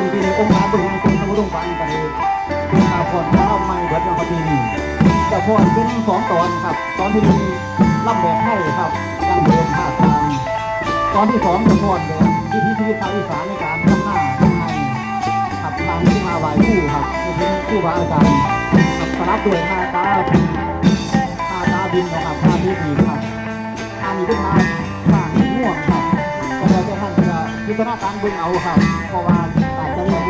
ซึ่งที่ในองค์การบริหารส่วนตำบลดงบังไปเป็นข่าวก่อนข้าวไม่เบิดนะครับปีนี้แต่พอเป็นสองตอนครับ ตอนที่หนึ่งล่ำแบบให้ครับยังเดินภาคกลางตอนที่สองจะพอดแบบวิถีชีวิตชาวอีสานในการทำหน้าทำไงขับทางที่มาไหวคู่ครับเป็นคู่บาอาจารย์ครับสนับด้วยหน้าตาหน้าตาบินนะครับหน้าที่ดีครับทางนี้เป็นทางทางม่วงครับก็แล้วแต่ท่านจะพิจารณาการเบิ่งเอาครับเพราะว่า อา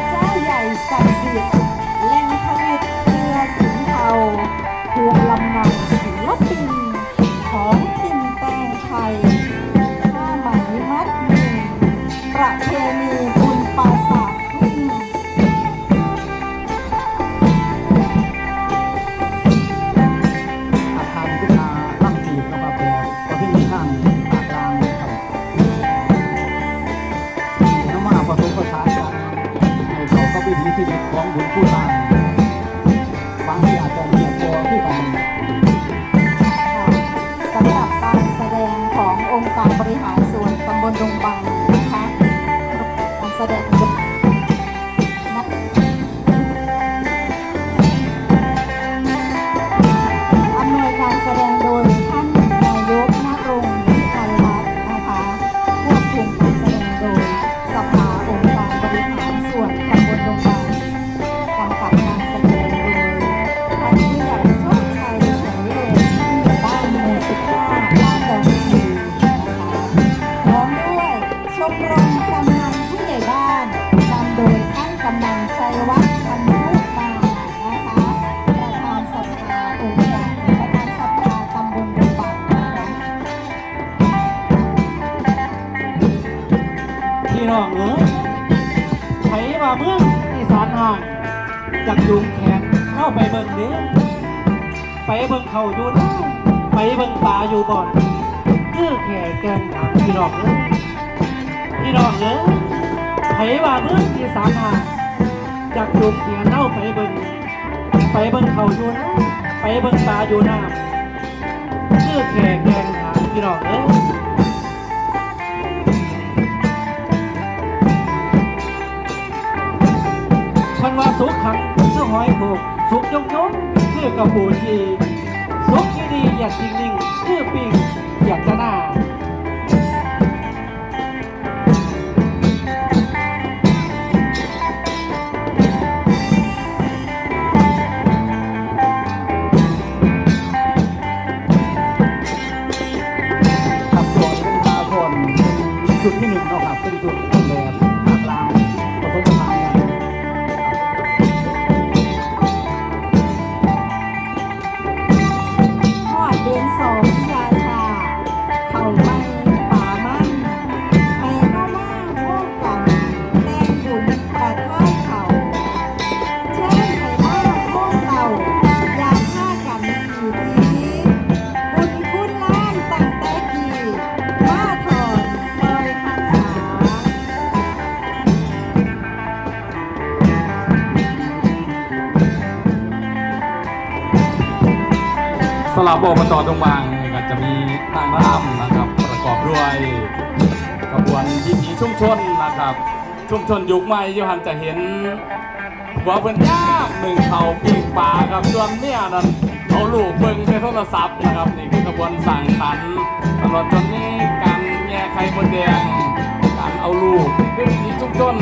จจะเรียนรู้กั องค์การบริหารส่วนตำบลดงบัง วัฒน์พันธุมานะคะประธานสภาองค์การประธานสภาตำบลบังนะคะพี่น้องเอ๋ยไผว่าเมืองอีสานห่างจากจุงแขนเข้าไปเบิ่งเด้ไปเบิ่งเขาอยู่นะไปเบิ่งป่าอยู่บ่อนคือแข่แกงถามพี่น้องเอ๋ยพี่น้องเอ๋ยไผว่าเมืองอีสานห่าง จากจุงแขนเข้าไปเบิ่งไปเบิ่งเขาอยู่นะไปเบิ่งป่าอยู่นะคือแข่แกงถามพี่น้องเอ๋ยคันว่าสุขขังคือหอยโขกสุขยงยงคือกระปูชีสุขที่ดีอยากจริงนิ่งคือปิงอยากจะหน้า สลับอบตตรงบางก็จะมีนางรำนะครับ ประกอบด้วยขบวนวิถีชุมชนนะครับ ชุมชนยุคใหม่ยูหันจะเห็นหัวเพิ่นยากหนึ่งเขาปีกป่าครับส่วนเนี่ยนั้นเอาลูกเบิ่งในโทรศัพท์นะครับนี่คือขบวนสั่งสรรค์ตลอดจนนี้การแง่ไข่มดแดงการเอาลูกนี่คือวิถีชุมชน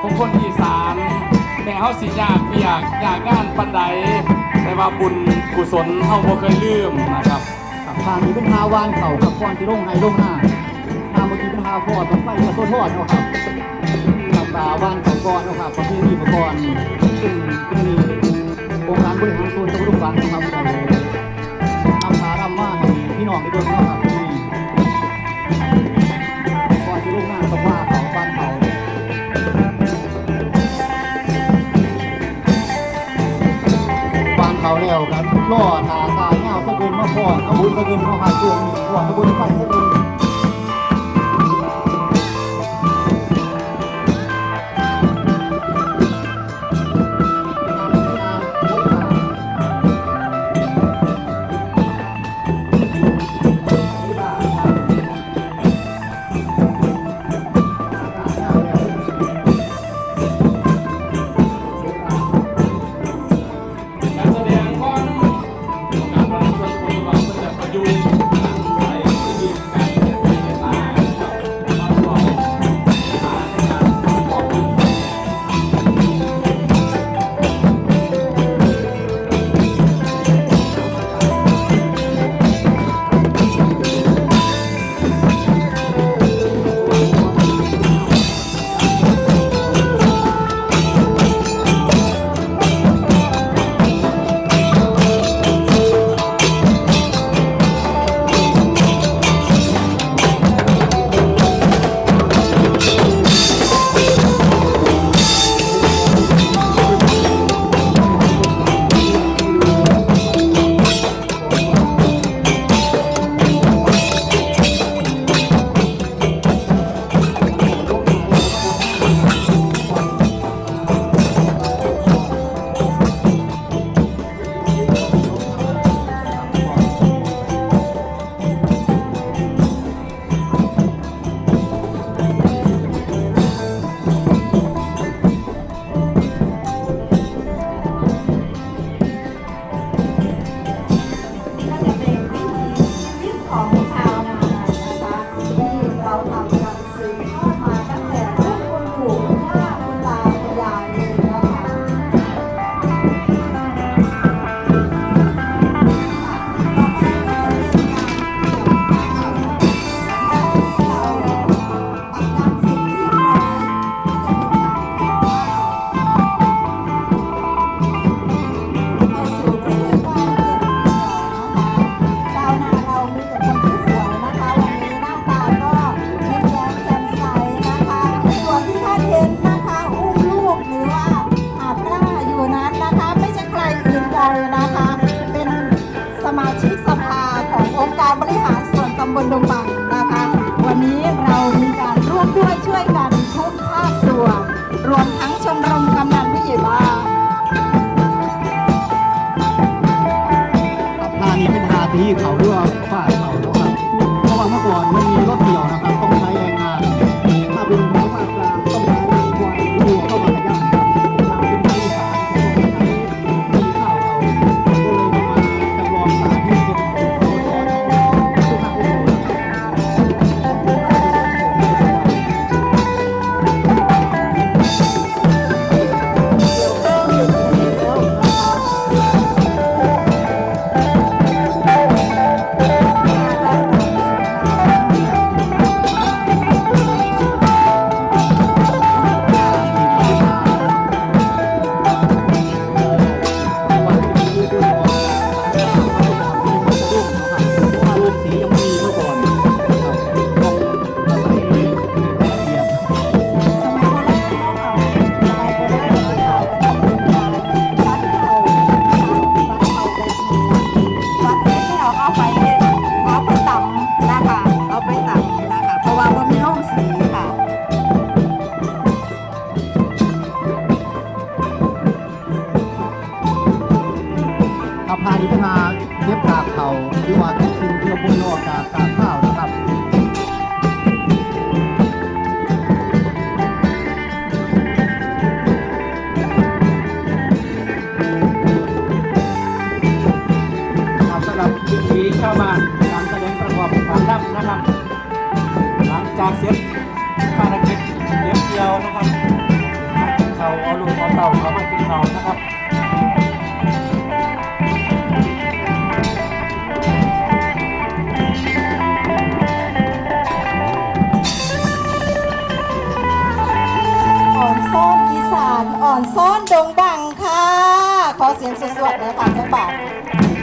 ของคนอีสานแม้เฮาสิยากเปียกยากงานปันใดแต่ว่าบุญ กุศลเฮาบ่เคยลืมนะครับครับทางนี้เป็นทาวานเข่ากับก้อนที่ร่งไห้ร่งหน้าทางเมื่อกี้เป็นทาฟอดต้องไฟกระโทษทอดเนาะครับกับตาวานเข่าก้อนเนาะครับประเพณีมาก่อนซึ่งเป็มีองค์การบริหารส่วนตำบลบัดฝังนะครับได้ทำพารำมาพี่น้องได้เบิ่งเนะครับที่ก้อนที่ร่งหน้าต้องว่าเขาบ้านเขาบ้านเขาแล้วครับ ล่อทาตายเงาสะกุลมาพอดเอาบุญสะกุลมาหาช่วงนี้พอดเอาบุญไปสะกุล Tambon Lumpang. อนซ้อนดงบังค่ะ ขอเสียงสวดๆนะคะเจ้าบ่าว